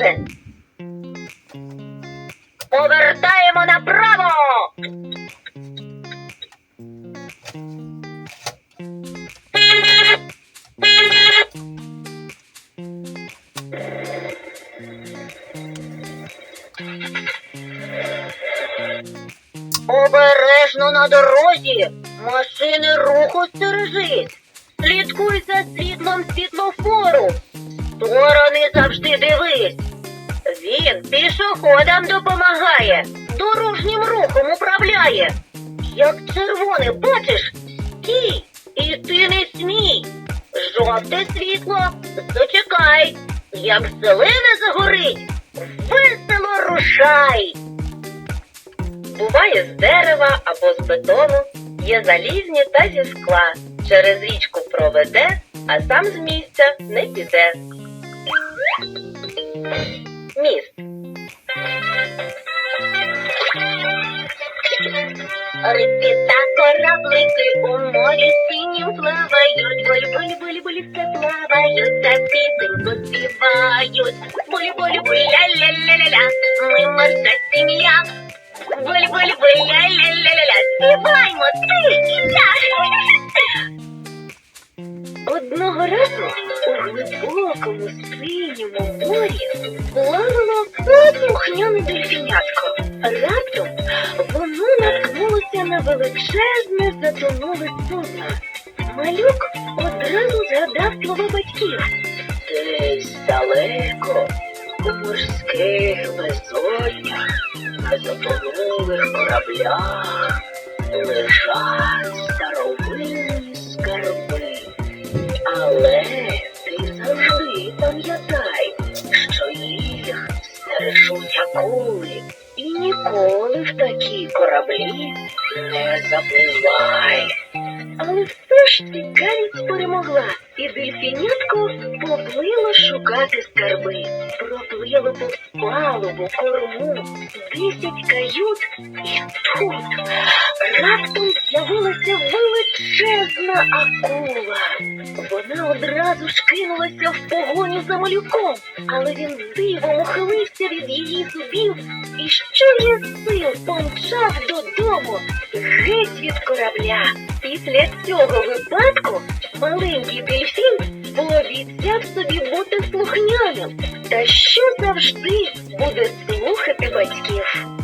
буде. Повертаємо направо. Обережно на дорозі. Машини руху стережись. Слідкуй за світлом світлофору. Сторони завжди дивись. Він пішоходам допомагає, дорожнім рухом управляє. Як червоне бачиш, стій, і ти не смій. Жовте світло, зачекай. Як зелене загорить, весело рушай. Буває з дерева або з бетону, є залізні та зі скла. Через річку проведе, а сам з місця не піде. Міст. Рибки та кораблики у морі синім пливають, буль-буль-буль-буль все плавають, та пісеньку співають. Буль-буль-буль, ля-ля-ля-ля-ля, ми морська сім'я. Буль-буль-буль, ля-ля-ля-ля-ля, співаймо ти і я. Одного разу у глибокому Раптом воно наткнулося на величезне затонуле судно. Малюк одразу згадав слова батьків. Десь далеко, у морських безоднях, затонулих кораблях лежать такі кораблі не забувай. Але все ж цікавість перемогла, і дельфінятко поплило шукати скарби. Проплило повз палубу, корму, десять кают, і тут раптом з'явилася величезна акула. Вона одразу ж кинулася в погоню за малюком, але він дивом ухилився від її зубів і що є сил помчав додому геть від корабля. Після цього випадку маленький дельфін пообіцяв собі бути слухняним та що завжди буде слухати батьків.